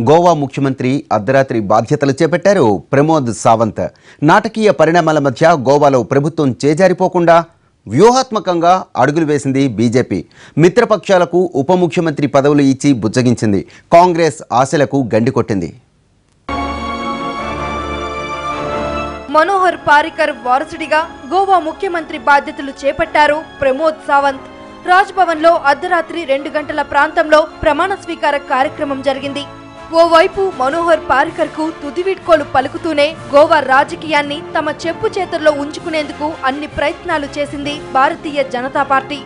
గోవా ముఖ్యమంత్రి అర్ధరాత్రి బాధ్యతలు చేపట్టారు ప్రమోద్ సావంత్. నాటకీయ పరిణామాల మధ్య గోవాలో ప్రభుత్వం చేజారిపోకుండా వ్యూహాత్మకంగా అడుగులు వేసింది బీజేపీ. మిత్రపక్షాలకు ఉప ముఖ్యమంత్రి పదవులు ఇచ్చి బుజ్జగించింది. కాంగ్రెస్ ఆశలకు గండి కొట్టింది. మనోహర్ పారికర్ వారసుడిగా గోవా ముఖ్యమంత్రి బాధ్యతలు చేపట్టారు ప్రమోద్ సావంత్. రాజ్భవన్లో అర్ధరాత్రి రెండు గంటల ప్రాంతంలో ప్రమాణ స్వీకార కార్యక్రమం జరిగింది. ఓవైపు మనోహర్ పారికర్కు తుదివీడ్కోలు పలుకుతూనే గోవా రాజకీయాన్ని తమ చెప్పు చేతుల్లో ఉంచుకునేందుకు అన్ని ప్రయత్నాలు చేసింది భారతీయ జనతా పార్టీ.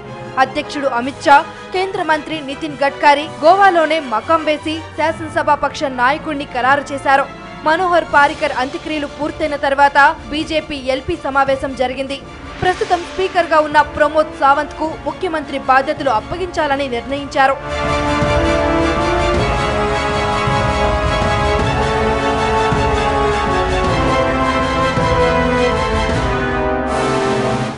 అధ్యక్షుడు అమిత్ షా కేంద్ర మంత్రి నితిన్ గడ్కరీ గోవాలోనే మకం వేసి శాసనసభాపక్ష నాయకుడిని ఖరారు చేశారు. మనోహర్ పారికర్ అంత్యక్రియలు పూర్తయిన తర్వాత బీజేపీ ఎల్పీ సమావేశం జరిగింది. ప్రస్తుతం స్పీకర్గా ఉన్న ప్రమోద్ సావంత్కు ముఖ్యమంత్రి బాధ్యతలు అప్పగించాలని నిర్ణయించారు.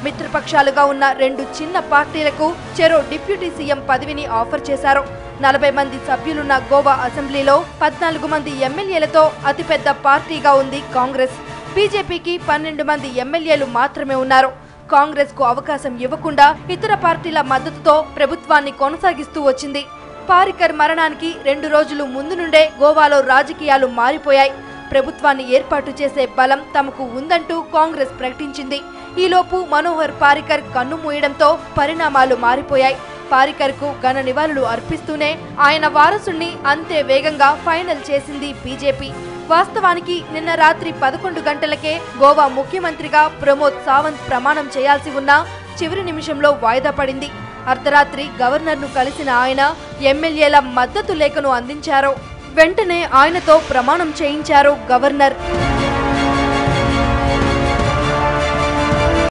మిత్రపక్షాలుగా ఉన్న రెండు చిన్న పార్టీలకు చెరో డిప్యూటీ సీఎం పదవిని ఆఫర్ చేశారు. నలభై మంది సభ్యులున్న గోవా అసెంబ్లీలో పద్నాలుగు మంది ఎమ్మెల్యేలతో అతిపెద్ద పార్టీగా ఉంది కాంగ్రెస్. బీజేపీకి పన్నెండు మంది ఎమ్మెల్యేలు మాత్రమే ఉన్నారు. కాంగ్రెస్కు అవకాశం ఇవ్వకుండా ఇతర పార్టీల మద్దతుతో ప్రభుత్వాన్ని కొనసాగిస్తూ వచ్చింది. పారికర్ మరణానికి రెండు రోజులు ముందు నుండే గోవాలో రాజకీయాలు మారిపోయాయి. ప్రభుత్వాన్ని ఏర్పాటు చేసే బలం తమకు ఉందంటూ కాంగ్రెస్ ప్రకటించింది. ఈలోపు మనోహర్ పారికర్ కన్ను మూయడంతో పరిణామాలు మారిపోయాయి. పారికర్కు ఘన నివాళులు అర్పిస్తూనే ఆయన వారసుణ్ణి అంతే వేగంగా ఫైనల్ చేసింది బీజేపీ. వాస్తవానికి నిన్న రాత్రి పదకొండు గంటలకే గోవా ముఖ్యమంత్రిగా ప్రమోద్ సావంత్ ప్రమాణం చేయాల్సి ఉన్నా చివరి నిమిషంలో వాయిదా పడింది. అర్ధరాత్రి గవర్నర్ను కలిసిన ఆయన ఎమ్మెల్యేల మద్దతు లేఖను అందించారు. వెంటనే ఆయనతో ప్రమాణం చేయించారు గవర్నర్.